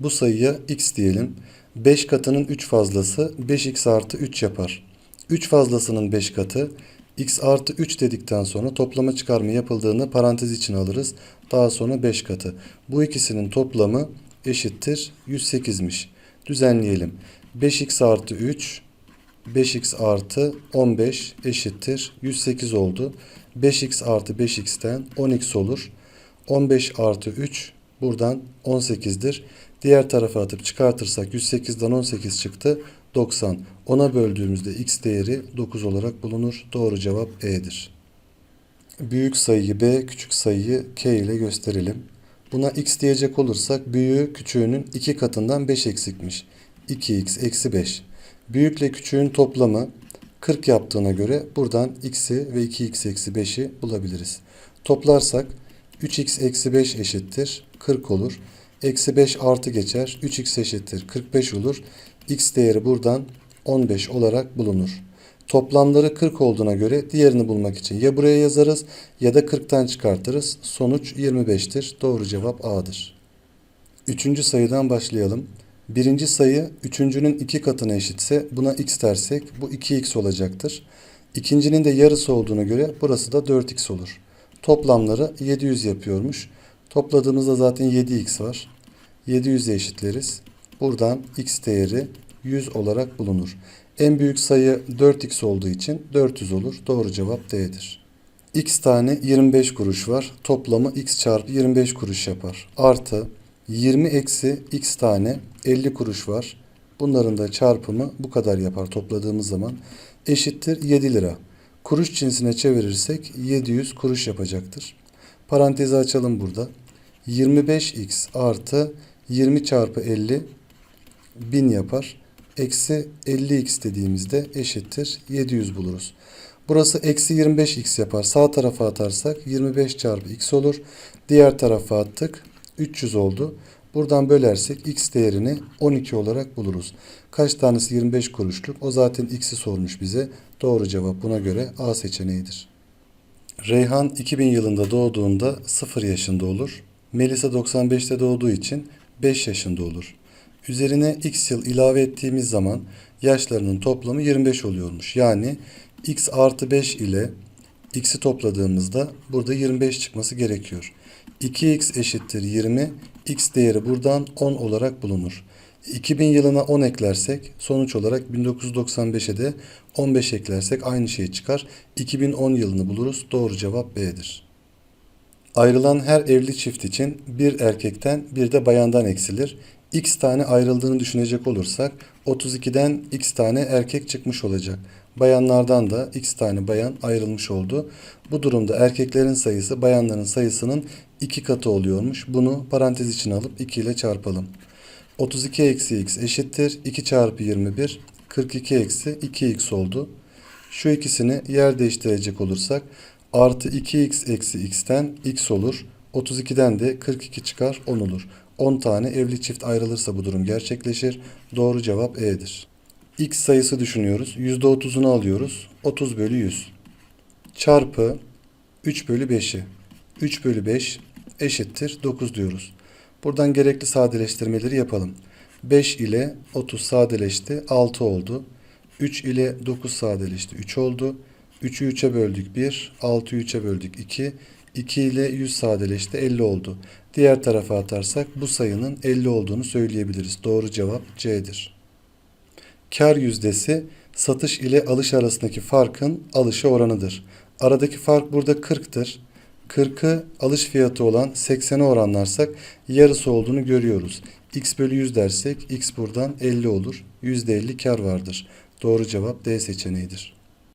Bu sayıya x diyelim. 5 katının 3 fazlası 5x artı 3 yapar. 3 fazlasının 5 katı x artı 3 dedikten sonra toplama çıkarma yapıldığını parantez içine alırız. Daha sonra 5 katı. Bu ikisinin toplamı eşittir 108'miş. Düzenleyelim. 5x artı 3 5x artı 15 eşittir 108 oldu. 5x artı 5x'ten 10x olur. 15 artı 3 buradan 18'dir. Diğer tarafa atıp çıkartırsak 108'den 18 çıktı. 90. 10'a böldüğümüzde x değeri 9 olarak bulunur. Doğru cevap E'dir. Büyük sayıyı B, küçük sayıyı K ile gösterelim. Buna x diyecek olursak büyüğü küçüğünün 2 katından 5 eksikmiş. 2x eksi 5. Büyükle küçüğün toplamı 40 yaptığına göre buradan x'i ve 2x eksi 5'i bulabiliriz. Toplarsak 3x eksi 5 eşittir 40 olur. Eksi 5 artı geçer. 3x eşittir 45 olur. x değeri buradan 15 olarak bulunur. Toplamları 40 olduğuna göre diğerini bulmak için ya buraya yazarız ya da 40'tan çıkartırız. Sonuç 25'tir. Doğru cevap A'dır. Üçüncü sayıdan başlayalım. Birinci sayı üçüncünün iki katına eşitse buna x dersek bu 2x olacaktır. İkincinin de yarısı olduğuna göre burası da 4x olur. Toplamları 700 yapıyormuş. Topladığımızda zaten 7x var. 700'e eşitleriz. Buradan x değeri 100 olarak bulunur. En büyük sayı 4x olduğu için 400 olur. Doğru cevap D'dir. x tane 25 kuruş var. Toplamı x çarpı 25 kuruş yapar. Artı 20 eksi x tane 50 kuruş var. Bunların da çarpımı bu kadar yapar topladığımız zaman. Eşittir 7 lira. Kuruş cinsine çevirirsek 700 kuruş yapacaktır. Parantezi açalım burada. 25x artı 20 çarpı 50 1000 yapar. Eksi 50x dediğimizde eşittir 700 buluruz. Burası eksi 25x yapar. Sağ tarafa atarsak 25 çarpı x olur. Diğer tarafa attık. 300 oldu. Buradan bölersek x değerini 12 olarak buluruz. Kaç tanesi 25 kuruşluk? O zaten x'i sormuş bize. Doğru cevap buna göre A seçeneğidir. Reyhan 2000 yılında doğduğunda 0 yaşında olur. Melisa 95'te doğduğu için 5 yaşında olur. Üzerine x yıl ilave ettiğimiz zaman yaşlarının toplamı 25 oluyormuş. Yani x artı 5 ile x'i topladığımızda burada 25 çıkması gerekiyor. 2x eşittir 20. x değeri buradan 10 olarak bulunur. 2000 yılına 10 eklersek sonuç olarak 1995'e de 15 eklersek aynı şey çıkar. 2010 yılını buluruz. Doğru cevap B'dir. Ayrılan her evli çift için bir erkekten bir de bayandan eksilir. X tane ayrıldığını düşünecek olursak 32'den X tane erkek çıkmış olacak. Bayanlardan da X tane bayan ayrılmış oldu. Bu durumda erkeklerin sayısı bayanların sayısının 2 katı oluyormuş. Bunu parantez içine alıp 2 ile çarpalım. 32 eksi x eşittir. 2 çarpı 21 42 eksi 2x oldu. Şu ikisini yer değiştirecek olursak artı 2x eksi x'ten x olur. 32'den de 42 çıkar 10 olur. 10 tane evli çift ayrılırsa bu durum gerçekleşir. Doğru cevap E'dir. X sayısı düşünüyoruz. %30'unu alıyoruz. 30 bölü 100. Çarpı 3 bölü 5'i. 3 bölü 5 eşittir 9 diyoruz. Buradan gerekli sadeleştirmeleri yapalım. 5 ile 30 sadeleşti 6 oldu. 3 ile 9 sadeleşti 3 oldu. 3'ü 3'e böldük 1, 6'yı 3'e böldük 2. 2 ile 100 sadeleşti 50 oldu. Diğer tarafa atarsak bu sayının 50 olduğunu söyleyebiliriz. Doğru cevap C'dir. Kar yüzdesi satış ile alış arasındaki farkın alışa oranıdır. Aradaki fark burada 40'tır. 40'ı alış fiyatı olan 80'e oranlarsak yarısı olduğunu görüyoruz. x bölü 100 dersek x buradan 50 olur. %50 kar vardır. Doğru cevap D seçeneğidir.